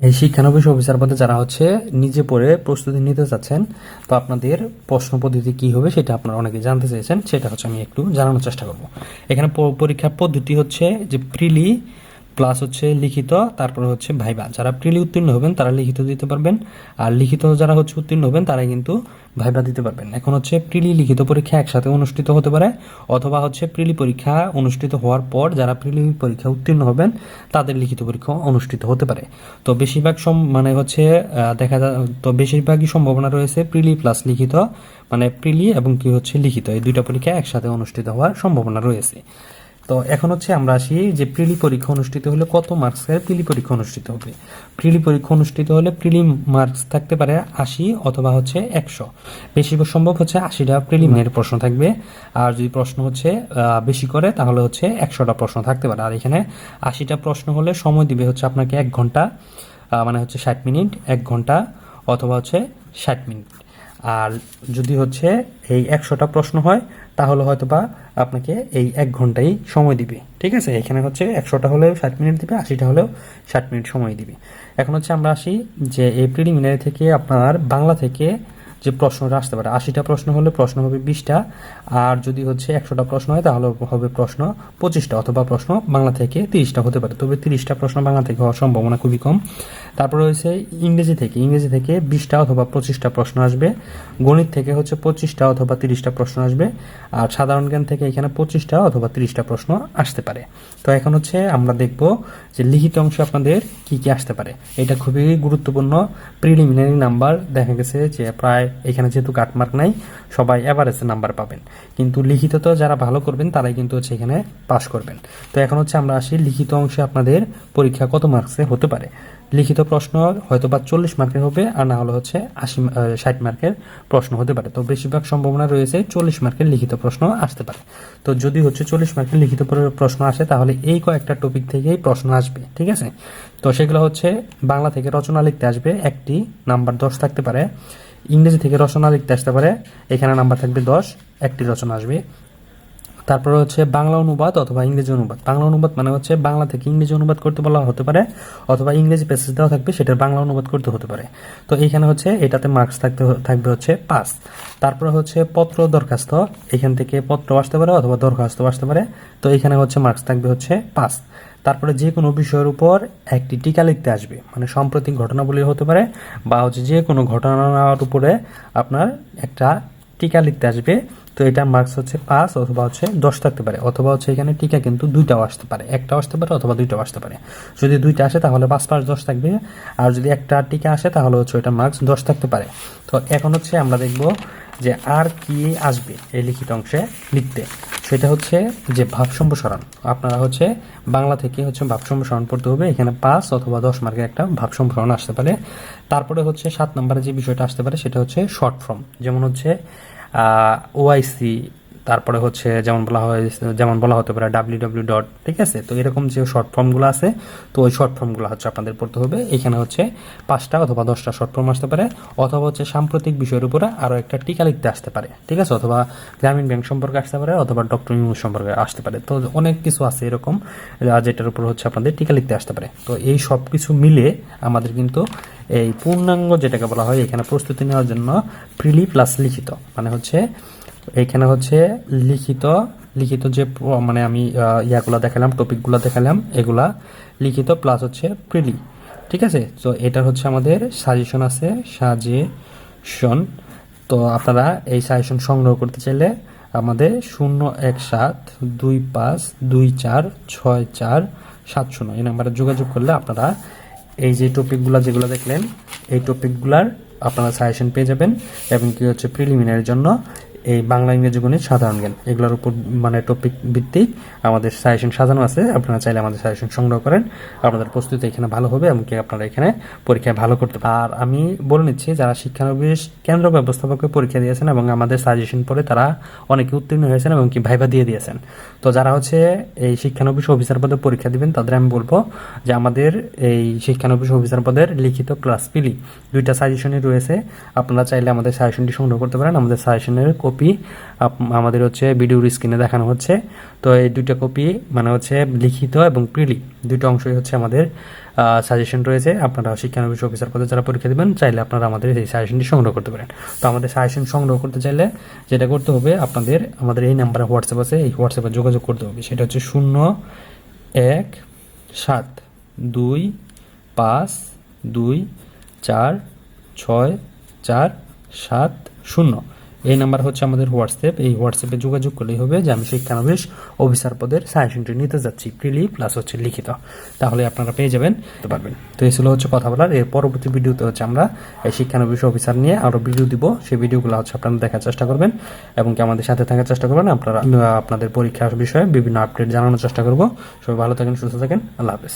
এই শিক্ষানবিশ অফিসার পদে যারা হচ্ছে নিজে পড়ে প্রস্তুতি নিতে চাচ্ছেন তো আপনাদের প্রশ্ন পদ্ধতি কী হবে সেটা আপনারা অনেকে জানতে চেয়েছেন, সেটা হচ্ছে আমি একটু জানানোর চেষ্টা করব। এখানে পরীক্ষার পদ্ধতি হচ্ছে যে প্রিলি প্লাস হচ্ছে লিখিত, তারপরে হচ্ছে ভাইবা। যারা প্রিলি উত্তীর্ণ হবেন, তারা লিখিত দিতে পারবেন। আর লিখিত যারা হচ্ছে উত্তীর্ণ হবেন তারা কিন্তু ভাইবা দিতে পারবেন। এখন হচ্ছে প্রিলি লিখিত পরীক্ষা একসাথে অনুষ্ঠিত হতে পারে, অথবা হচ্ছে প্রিলি পরীক্ষা অনুষ্ঠিত হওয়ার পর যারা প্রিলি পরীক্ষা উত্তীর্ণ হবেন, তাদের লিখিত পরীক্ষা অনুষ্ঠিত হতে পারে। তো বেশিরভাগ সম মানে হচ্ছে দেখা যায় তো বেশিরভাগই সম্ভাবনা রয়েছে প্রিলি প্লাস লিখিত মানে প্রিলি এবং কি হচ্ছে লিখিত। এই দুইটা পরীক্ষা একসাথে অনুষ্ঠিত হওয়ার সম্ভাবনা রয়েছে। তো এখন হচ্ছে আমরা আসি যে প্রিলি পরীক্ষা অনুষ্ঠিত হলে কত মার্কসের প্রিলি পরীক্ষা অনুষ্ঠিত হবে? প্রিলি পরীক্ষা অনুষ্ঠিত হলে প্রিলি মার্কস থাকতে পারে আশি অথবা হচ্ছে একশো। বেশি সম্ভব হচ্ছে আশিটা প্রিলিমিনারি প্রশ্ন থাকবে। আর যদি প্রশ্ন হচ্ছে বেশি করে তাহলে হচ্ছে একশোটা প্রশ্ন থাকতে পারে। আর এখানে আশিটা প্রশ্ন হলে সময় দিবে হচ্ছে আপনাকে এক ঘণ্টা মানে হচ্ছে ষাট মিনিট এক ঘণ্টা অথবা হচ্ছে ষাট মিনিট। আর যদি হচ্ছে এই একশোটা প্রশ্ন হয়, তাহলে হয়তো বা আপনাকে এই এক ঘন্টাই সময় দিবে। ঠিক আছে? এখানে হচ্ছে একশোটা হলেও ষাট মিনিট দিবে, আশিটা হলেও ষাট মিনিট সময় দিবে। এখন হচ্ছে আমরা আসি যে এই প্রিলিমিনারি থেকে আপনার বাংলা থেকে যে প্রশ্নটা আসতে পারে, আশিটা প্রশ্ন হলে প্রশ্ন হবে বিশটা, আর যদি হচ্ছে একশোটা প্রশ্ন হয়, তাহলে হবে প্রশ্ন পঁচিশটা, অথবা প্রশ্ন বাংলা থেকে তিরিশটা হতে পারে। তবে তিরিশটা প্রশ্ন বাংলা থেকে হওয়ার সম্ভাবনা খুবই কম। তারপরে হচ্ছে ইংরেজি থেকে ইংরেজি থেকে বিশটা অথবা পঁচিশটা প্রশ্ন আসবে, গণিত থেকে হচ্ছে পঁচিশটা অথবা তিরিশটা প্রশ্ন আসবে, আর সাধারণ জ্ঞান থেকে এখানে পঁচিশটা অথবা তিরিশটা প্রশ্ন আসতে পারে। তো এখন হচ্ছে আমরা দেখব যে লিখিত অংশ আপনাদের কি কি আসতে পারে। এটা খুবই গুরুত্বপূর্ণ প্রিলিমিনারি নাম্বার দেখা গেছে যে প্রায় এখানে যেহেতু কাটমার্ক নাই, সবাই অ্যাভারেজের নাম্বার পাবেন। কিন্তু লিখিত তো যারা ভালো করবেন, তারাই কিন্তু হচ্ছে এখানে পাস করবেন। তো এখন হচ্ছে আমরা আসি লিখিত অংশে আপনাদের পরীক্ষা কত মার্কসে হতে পারে। লিখিত প্রশ্ন হয়তো বা চল্লিশ মার্কের হবে, আর না হলে হচ্ছে আশি ষাট মার্কের প্রশ্ন হতে পারে। তো বেশিরভাগ সম্ভাবনা রয়েছে চল্লিশ মার্কের লিখিত প্রশ্ন আসতে পারে। তো যদি হচ্ছে চল্লিশ মার্কের লিখিত প্রশ্ন আসে, তাহলে এই কয়েকটা টপিক থেকেই প্রশ্ন আসবে, ঠিক আছে? তো সেগুলো হচ্ছে বাংলা থেকে রচনা লিখতে আসবে একটি, নাম্বার দশ থাকতে পারে। ইংরেজি থেকে রচনা লিখতে আসতে পারে, এখানে নাম্বার থাকবে দশ, একটি রচনা আসবে। তারপরে হচ্ছে বাংলা অনুবাদ অথবা ইংরেজি অনুবাদ। বাংলা অনুবাদ মানে হচ্ছে বাংলা থেকে ইংরেজি অনুবাদ করতে বলা হতে পারে অথবা ইংরেজি প্যাসেজ দেওয়া থাকবে, সেটার বাংলা অনুবাদ করতে হতে পারে। তো এইখানে হচ্ছে এটাতে মার্কস থাকতে থাকবে হচ্ছে পাঁচ। তারপরে হচ্ছে পত্র দরখাস্ত, এখান থেকে পত্র আসতে পারে অথবা দরখাস্ত আসতে পারে। তো এখানে হচ্ছে মার্কস থাকবে হচ্ছে পাঁচ। তারপরে যে কোনো বিষয়ের উপর একটি টিকা লিখতে আসবে মানে সাম্প্রতিক ঘটনাবলী হতে পারে বা হচ্ছে যে কোনো ঘটনার উপরে আপনার একটা টিকা লিখতে আসবে। তো এটা মার্কস হচ্ছে পাঁচ অথবা হচ্ছে দশ থাকতে পারে। অথবা হচ্ছে এখানে টিকা কিন্তু দুইটাও আসতে পারে। একটাও আসতে পারে অথবা দুইটাও আসতে পারে। যদি দুইটা আসে তাহলে পাঁচ পাঁচ, দশ থাকবে। আর যদি একটা টিকা আসে তাহলে হচ্ছে ওইটা মার্কস দশ থাকতে পারে। তো এখন হচ্ছে আমরা দেখব যে আর কি আসবে এই লিখিত অংশে লিখতে। সেটা হচ্ছে যে ভাব সম্প্রসারণ। আপনারা হচ্ছে বাংলা থেকে হচ্ছে ভাব সম্প্রসারণ পড়তে হবে। এখানে পাঁচ অথবা দশ মার্কের একটা ভাব সম্প্রসারণ আসতে পারে। তারপরে হচ্ছে সাত নম্বরে যে বিষয়টা আসতে পারে সেটা হচ্ছে শর্ট ফর্ম যেমন হচ্ছে ওআইসি তারপরে হচ্ছে যেমন বলা হয়, যেমন বলা হতে পারে ডাব্লিউ ডট, ঠিক আছে? তো এরকম যে শর্ট ফর্মগুলো আছে, তো ওই শর্ট ফর্মগুলো হচ্ছে আপনাদের পড়তে হবে। এখানে হচ্ছে পাঁচটা অথবা দশটা শর্ট ফর্ম আসতে পারে, অথবা হচ্ছে সাম্প্রতিক বিষয়ের উপরে আরও একটা টিকা লিখতে আসতে পারে, ঠিক আছে? অথবা গ্রামীণ ব্যাংক সম্পর্কে আসতে পারে, অথবা ডক্টর ইউনুস সম্পর্কে আসতে পারে। তো অনেক কিছু আছে এরকম যেটার উপর হচ্ছে আপনাদের টিকা লিখতে আসতে পারে। তো এই সব কিছু মিলে আমাদের কিন্তু এই পূর্ণাঙ্গ যেটাকে বলা হয়, এখানে প্রস্তুতি নেওয়ার জন্য প্রিলি প্লাস লিখিত। মানে হচ্ছে এখানে হচ্ছে লিখিত লিখিত যে মানে আমি ইয়াগুলা দেখালাম, টপিকগুলো দেখালাম, এগুলা লিখিত প্লাস হচ্ছে প্রিলি ঠিক আছে? তো এটা হচ্ছে আমাদের সাজেশন আছে সাজেশন তো আপনারা এই সাজেশন সংগ্রহ করতে চাইলে আমাদের শূন্য এক সাত দুই পাঁচ দুই চার ছয় চার সাত শূন্য এই নাম্বারে যোগাযোগ করলে আপনারা এই যে টপিকগুলো যেগুলো দেখলেন, এই টপিকগুলার আপনারা সাজেশন পেয়ে যাবেন এবং কি হচ্ছে প্রিলিমিনারির জন্য এই বাংলা, ইংরেজি গণিত সাধারণ জ্ঞান। এগুলোর উপর মানে টপিক ভিত্তিক আমাদের সাজেশন সাজানো আছে। আপনারা চাইলে আমাদের সাজেশন সংগ্রহ করেন। আপনাদের প্রস্তুতি এখানে ভালো হবে এবং কি আপনারা এখানে পরীক্ষায় ভালো করতে আর আমি বলে নিচ্ছি, যারা শিক্ষানবিশ কেন্দ্র ব্যবস্থাপকে পরীক্ষা দিয়েছেন এবং আমাদের সাজেশন পরে তারা অনেকে উত্তীর্ণ হয়েছেন এবং কি ভাইবা দিয়ে দিয়েছেন। তো যারা হচ্ছে এই শিক্ষানবিশ অফিসার পদে পরীক্ষা দিবেন, তাদের আমি বলব যে আমাদের এই শিক্ষানবিশ অফিসার পদের লিখিত ক্লাস পিলি দুইটা সাজেশনই রয়েছে। আপনারা চাইলে আমাদের সাজেশনটি সংগ্রহ করতে পারেন। আমাদের সাজেশনের কপি আমাদের হচ্ছে ভিডিওর স্ক্রিনে দেখানো হচ্ছে। তো এই দুইটা কপি মানে হচ্ছে লিখিত এবং প্রিলি দুটো অংশই হচ্ছে আমাদের সাজেশন রয়েছে। আপনারা শিক্ষা শিক্ষানবিশ অফিসার পদে যারা পরীক্ষা দেবেন, চাইলে আপনারা আমাদের এই সাজেশনটি সংগ্রহ করতে পারেন। তো আমাদের সাজেশন সংগ্রহ করতে চাইলে যেটা করতে হবে, আপনাদের, আমাদের এই নাম্বারে হোয়াটসঅ্যাপ আছে, এই হোয়াটসঅ্যাপে যোগাযোগ করতে হবে। সেটা হচ্ছে শূন্য এক সাত দুই পাঁচ দুই চার ছয় চার সাত শূন্য। এই নাম্বার হচ্ছে আমাদের হোয়াটসঅ্যাপ। এই হোয়াটসঅ্যাপে যোগাযোগ করলেই হবে যে আমি শিক্ষানবিশ অফিসার পদের সাজেশনটি নিতে যাচ্ছি প্রিলি প্লাস হচ্ছে লিখিত। তাহলে আপনারা পেয়ে যাবেন। তো পারবেন। তো এই ছিল হচ্ছে কথা বলার। এর পরবর্তী ভিডিওতে হচ্ছে আমরা এই শিক্ষানবিশ অফিসার নিয়ে আরও ভিডিও দিব। সেই ভিডিওগুলো হচ্ছে আপনারা দেখার চেষ্টা করবেন এবং কি আমাদের সাথে থাকার চেষ্টা করবেন। আপনারা আপনাদের পরীক্ষার বিষয়ে বিভিন্ন আপডেট জানানোর চেষ্টা করব। সবাই ভালো থাকেন সুস্থ থাকেন। আল্লাহ হাফেজ।